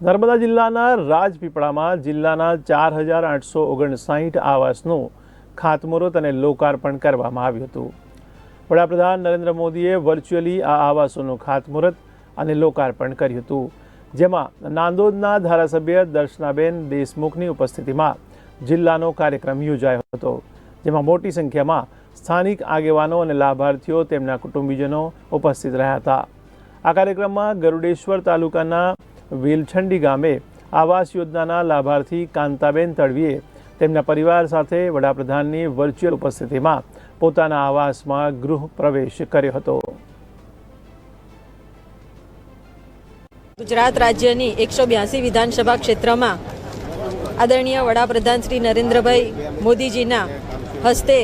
નર્મદા જિલ્લાના રાજપીપળામાં જિલ્લાના ચાર હજાર આઠસો ઓગણસાઠ આવાસનું ખાતમુહૂર્ત અને લોકાર્પણ કરવામાં આવ્યું હતું. વડાપ્રધાન નરેન્દ્ર મોદીએ વર્ચ્યુઅલી આ આવાસોનું ખાતમુહૂર્ત અને લોકાર્પણ કર્યું હતું. જેમાં નાંદોદના ધારાસભ્ય દર્શનાબેન દેશમુખની ઉપસ્થિતિમાં જિલ્લાનો કાર્યક્રમ યોજાયો હતો, જેમાં મોટી સંખ્યામાં સ્થાનિક આગેવાનો અને લાભાર્થીઓ તેમના કુટુંબીજનો ઉપસ્થિત રહ્યા હતા. આ કાર્યક્રમમાં ગરુડેશ્વર તાલુકાના વેલછંડી ગામે આવાસ યોજનાના લાભાર્થી કાંતાબેન તડવીએ તેમના પરિવાર સાથે વડાપ્રધાનની વર્ચ્યુઅલ ઉપસ્થિતિમાં પોતાના આવાસમાં ગૃહ પ્રવેશ કર્યો હતો. ગુજરાત રાજ્યની એકસો બ્યાસી વિધાનસભા ક્ષેત્રમાં આદરણીય વડાપ્રધાન શ્રી નરેન્દ્રભાઈ મોદીજીના હસ્તે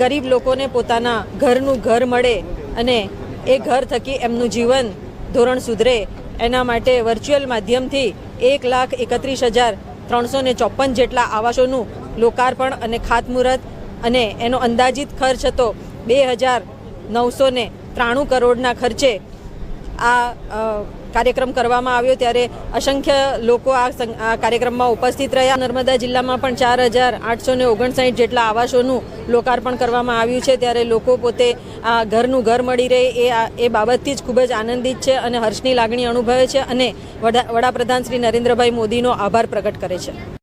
ગરીબ લોકોને પોતાના ઘરનું ઘર મળે અને એ ઘર થકી એમનું જીવન ધોરણ સુધરે એના માટે વર્ચ્યુઅલ માધ્યમથી એક લાખ એકત્રીસ હજાર ત્રણસો ને ચોપન જેટલા આવાસોનું લોકાર્પણ અને ખાતમુહૂર્ત અને એનો અંદાજિત ખર્ચ હતો બે હજાર નવસો ત્રાણું કરોડના ખર્ચે આ કાર્યક્રમ કરવામાં આવ્યો ત્યારે અસંખ્ય લોકો આ કાર્યક્રમમાં ઉપસ્થિત રહ્યા. નર્મદા જિલ્લામાં પણ ચાર હજાર આઠસો ને ઓગણસાઠ જેટલા આવાસોનું લોકાર્પણ કરવામાં આવ્યું છે. ત્યારે લોકો પોતે આ ઘરનું ઘર મળી રહે એ એ બાબતથી જ ખૂબ જ આનંદિત છે અને હર્ષની લાગણી અનુભવે છે અને વડા, વડાપ્રધાન શ્રી નરેન્દ્રભાઈ મોદીનો આભાર પ્રગટ કરે છે.